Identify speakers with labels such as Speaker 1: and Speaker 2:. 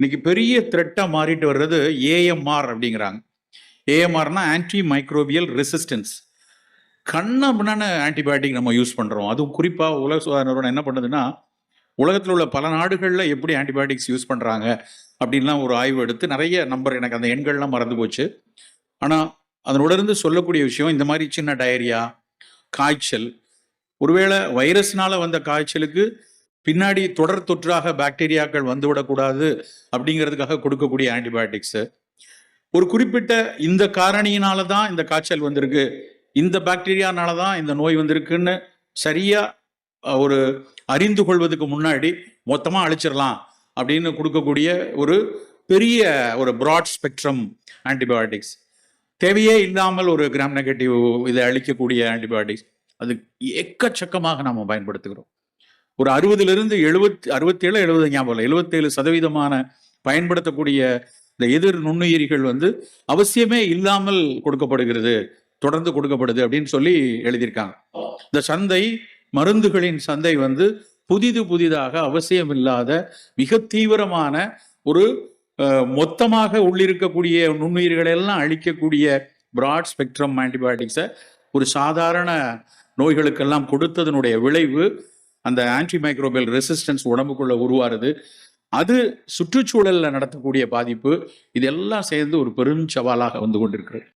Speaker 1: இன்னைக்கு பெரிய த்ரெட்டாக மாறிட்டு வர்றது ஏஎம்ஆர் அப்படிங்கிறாங்க. ஏஎம்ஆர்னா ஆன்டி மைக்ரோபியல் ரெசிஸ்டன்ஸ் கண்ண முன்னான ஆன்டிபயோட்டிக் நம்ம யூஸ் பண்ணுறோம் அதுவும் குறிப்பாக உலக சுகாதார நிறுவனம் என்ன பண்ணுதுன்னா உலகத்தில் உள்ள பல நாடுகளில் எப்படி ஆன்டிபயோட்டிக்ஸ் யூஸ் பண்ணுறாங்க அப்படின்லாம் ஒரு ஆய்வு எடுத்து நிறைய நம்பர் எனக்கு அந்த எண்கள்லாம் மறந்து போச்சு. ஆனால் அதனோடருந்து சொல்லக்கூடிய விஷயம் இந்த மாதிரி சின்ன டயரியா காய்ச்சல். ஒருவேளை வைரஸ்னால வந்த காய்ச்சலுக்கு பின்னாடி தொடர் தொற்றாக பாக்டீரியாக்கள் வந்துவிடக்கூடாது அப்படிங்கிறதுக்காக கொடுக்கக்கூடிய ஆன்டிபயோட்டிக்ஸு ஒரு குறிப்பிட்ட இந்த காரணியினால தான் இந்த காய்ச்சல் வந்திருக்கு. இந்த பாக்டீரியானால தான் இந்த நோய் வந்திருக்குன்னு சரியா ஒரு அறிந்து கொள்வதுக்கு முன்னாடி மொத்தமாக அழிச்சிடலாம் அப்படின்னு கொடுக்கக்கூடிய ஒரு பெரிய ஒரு ப்ராட் ஸ்பெக்ட்ரம் ஆன்டிபயோட்டிக்ஸ் தேவையே இல்லாமல் ஒரு கிராம் நெகட்டிவ் இதை அழிக்கக்கூடிய ஆன்டிபயோட்டிக்ஸ் அது எக்கச்சக்கமாக நாம் பயன்படுத்துகிறோம். ஒரு அறுபதுலேருந்து எழுபத்தி அறுபத்தேழு எழுபது ஞாபகம் இல்லை. எழுபத்தேழு சதவீதமான பயன்படுத்தக்கூடிய இந்த எதிர் நுண்ணுயிரிகள் வந்து அவசியமே இல்லாமல் கொடுக்கப்படுகிறது தொடர்ந்து கொடுக்கப்படுது அப்படின்னு சொல்லி எழுதியிருக்காங்க. இந்த சந்தை மருந்துகளின் சந்தை வந்து புதிது புதிதாக அவசியம் இல்லாத மிக தீவிரமான ஒரு மொத்தமாக உள்ளிருக்கக்கூடிய நுண்ணுயிர்களை எல்லாம் அழிக்கக்கூடிய பிராட் ஸ்பெக்ட்ரம் ஆன்டிபயோட்டிக்ஸை ஒரு சாதாரண நோய்களுக்கெல்லாம் கொடுத்ததனுடைய விளைவு அந்த ஆன்டி மைக்ரோபியல் ரெசிஸ்டன்ஸ் உடம்புக்குள்ள உருவாருது அது சுற்றுச்சூழலில் நடத்தக்கூடிய பாதிப்பு. இதெல்லாம் சேர்ந்து ஒரு பெரும் சவாலாக வந்து கொண்டிருக்கிறது.